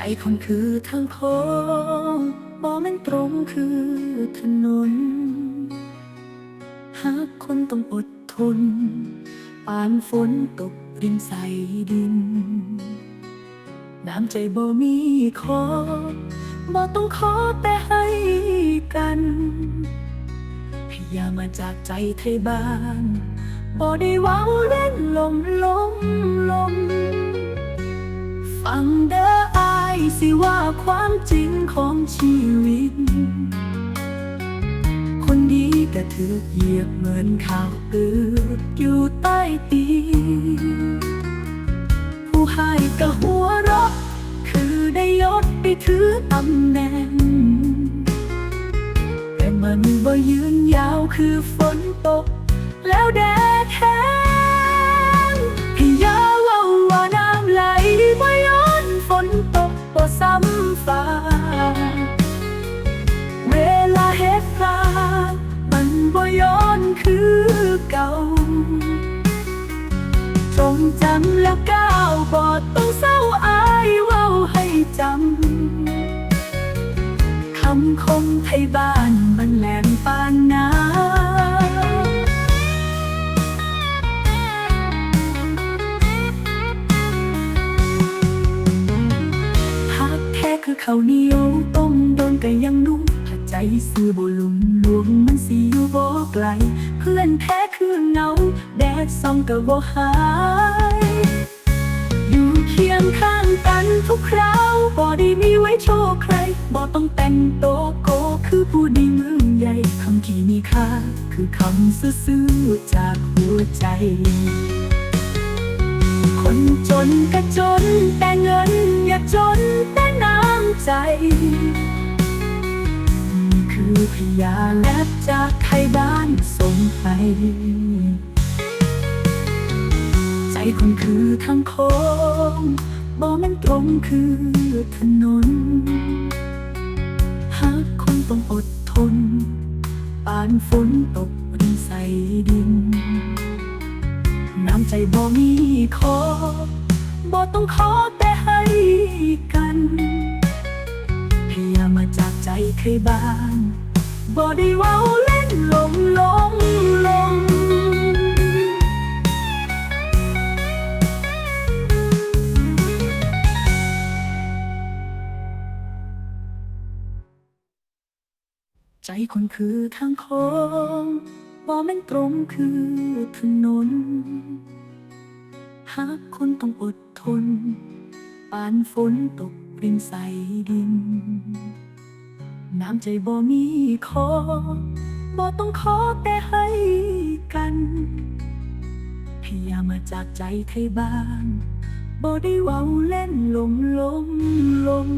ใจคนคือทางโค้งบ่แม่นตรงคือถนน หากคนต้องอดทน ปานฝนตกริมใส่ดิน น้ำใจบ่มีขอบ่ต้องขอแต่ให้กันพยายามมาจากใจไทยบ้านบ่ได้หวังเล่นลมลมลม ฟังเด้อ สิว่าความจริงของชีวิต คนดีก็ถือเหยียบเหมือนข้าวเปลือกอยู่ใต้ตีนผู้ให้ก็หัวเราะคือได้ยศไปถือตำแหน่ง แต่มันบ่ยืนยาวคือฝนตกแล้วแดด ฟ้า เวลาเฮ็ดพลาดมันบ่ย้อนคือเก่า จงจำแล้วก้าวบ่ต้องเศร้าอายเว้าให้จำ คำคมไทยบ้าน ข้าวเหนียวต้มโดนก็ยังนุ่มถ้าใจซื้อบ่ลุ่มลวงมันสิอยู่บ่ไกล เพื่อนแท้คือเงา แดดส่องก็บ่หาย อยู่เคียงข้างกันทุกคราวบ่ได้มีไว้โชว์ใครบ่ต้องแต่งโตโกคือผู้ดีเมืองใหญ่คำที่มีค่า คือคำซื่อๆจากหัวใจคนจนก็จนแต่เงิน ใจนี่คือพยาและจากไทยบ้านส่งไปใจคนคือทางโค้งบ่แม่นตรงคือถนนหากคนต้องอดทนปานฝนตกบนใส่ดิน น้ำใจบ่มีขอบ่ต้องขอ ใจเคยบ้างบ่ได้เว้าเล่นลมลมลมใจคนคือทางโค้งบ่แม่นตรงคือถนนหากคนต้องอดทน ปานฝนตกปริมใสดิน น้ำใจบ่มีขอบ่ต้องขอแต่ให้กันพยายามมาจากใจไทยบ้างบ่ได้ว้าเล่นลมลมลม